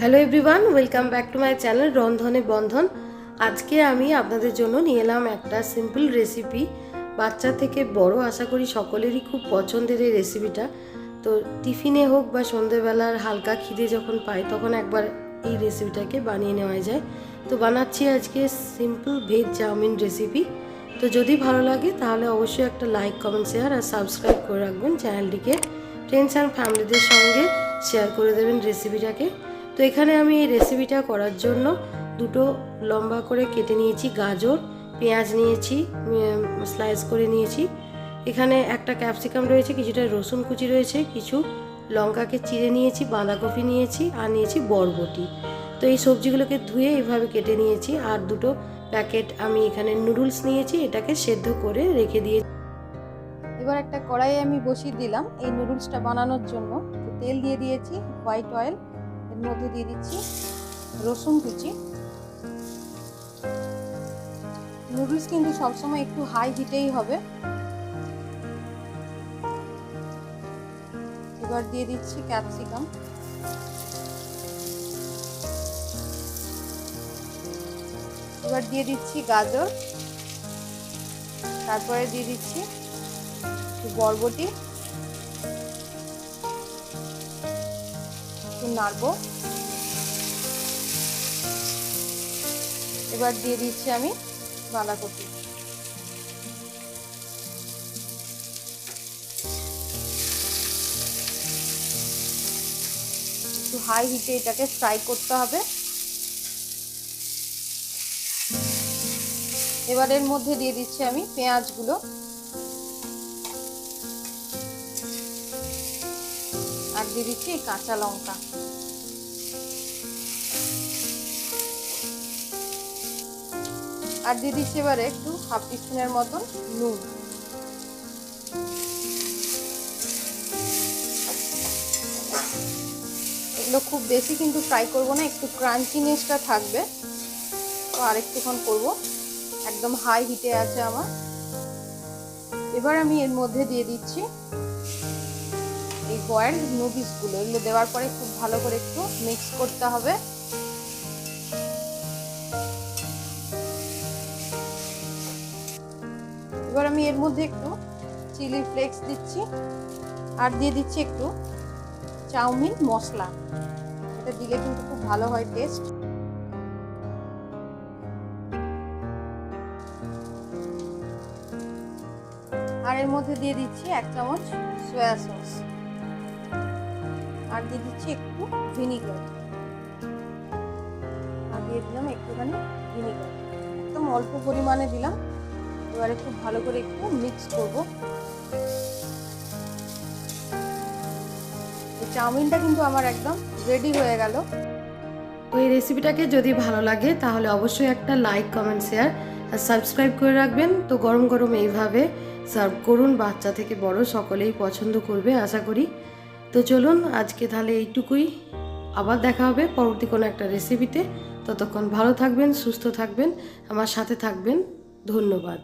Hello everyone welcome back to my channel রন্ধনে বন্ধন আজকে আমি আপনাদের জন্য নিয়ে এলাম একটা সিম্পল রেসিপি বাচ্চা থেকে বড় আশা করি সকলেরই খুব পছন্দের এই রেসিপিটা তো টিফিনে হোক বা সন্ধেবেলার হালকা খিদে যখন পাই তখন একবার এই রেসিপিটাকে বানিয়ে নেওয়া যায়। তো বানাচ্ছি আজকে সিম্পল ভেজ চাউমিন রেসিপি তো যদি ভালো লাগে, তাহলে অবশ্যই একটা লাইক কমেন্ট শেয়ার আর সাবস্ক্রাইব করে রাখবেন চ্যানেলটিকে। ফ্রেন্ডস অ্যান্ড ফ্যামিলিদের সঙ্গে শেয়ার করে দেবেন রেসিপিটাকে তো এখানে আমি এই রেসিপিটা করার জন্য দুটো লম্বা করে কেটে নিয়েছি, গাজর, পেঁয়াজ নিয়েছি স্লাইস করে নিয়েছি। এখানে একটা ক্যাপসিকাম রয়েছে, কিছুটা রসুন কুচি রয়েছে, কিছু লঙ্কাকে চিড়ে নিয়েছি, বাঁধাকপি নিয়েছি, আর নিয়েছি বরবটি। তো এই সবজিগুলোকে ধুয়ে এইভাবে কেটে নিয়েছি, আর দুটো প্যাকেট আমি এখানে নুডলস নিয়েছি, এটাকে সেদ্ধ করে রেখে দিয়ে এবার একটা কড়াই আমি বসিয়ে দিলাম এই নুডলসটা বানানোর জন্য। তেল দিয়ে দিয়েছি হোয়াইট অয়েল মধ্যে দিয়ে দিচ্ছি রসুন কুচি। নুডলস কিন্তু সবসময় একটু হাই হিটেই হবে। এবার দিয়ে দিচ্ছি ক্যাপসিকাম এবার দিয়ে দিচ্ছি গাজর। তারপরে দিয়ে দিচ্ছি বরবটি। একটু নাড়বো। এবার দিয়ে দিচ্ছি আমি বাঁধাকপি। একটু হাই হিটে এটাকে ফ্রাই করতে হবে। এবার এর মধ্যে দিয়ে দিচ্ছি আমি পেঁয়াজগুলো। দিয়ে দিচ্ছি কাঁচা লঙ্কা। আর দিয়ে দিচ্ছি এবারে একটু হাফ টিস্পুনের মতন নুন। এগুলো খুব বেশি কিন্তু ফ্রাই করব না, একটু ক্রাঞ্চিনেসটা থাকবে। তো আর একটুক্ষণ করব। একদম হাই হিটে আছে আমার। এবার আমি এর মধ্যে দিয়ে দিচ্ছি বয়েল নুডলসগুলো এগুলো দেওয়ার পরে খুব ভালো করে একটু মিক্স করতে হবে। এবার আমি এর মধ্যে একটু চিলি ফ্লেক্স দিচ্ছি, আর দিয়ে দিচ্ছি একটু চাউমিন মশলা। এটা দিলে কিন্তু খুব ভালো হয় টেস্ট আর এর মধ্যে দিয়ে দিচ্ছি এক চামচ সয়া সস আর দিয়ে দিচ্ছি একটু ভিনিগার। আর দিয়ে দিলাম একটুখানি ভিনিগার। একদম অল্প পরিমাণে দিলাম। এবারে খুব ভালো করে একটু মিক্স করব। চাউমিনটা কিন্তু আমার একদম রেডি হয়ে গেল। তো এই রেসিপিটাকে যদি ভালো লাগে, তাহলে অবশ্যই একটা লাইক কমেন্ট শেয়ার আর সাবস্ক্রাইব করে রাখবেন। তো গরম গরম এইভাবে সার্ভ করুন। বাচ্চা থেকে বড় সকলেই পছন্দ করবে, আশা করি। তো চলুন, আজকে তাহলে এইটুকুই। আবার দেখা হবে পরবর্তী কোনো একটা রেসিপিতে ততক্ষণ ভালো থাকবেন, সুস্থ থাকবেন, আমার সাথে থাকবেন। ধন্যবাদ।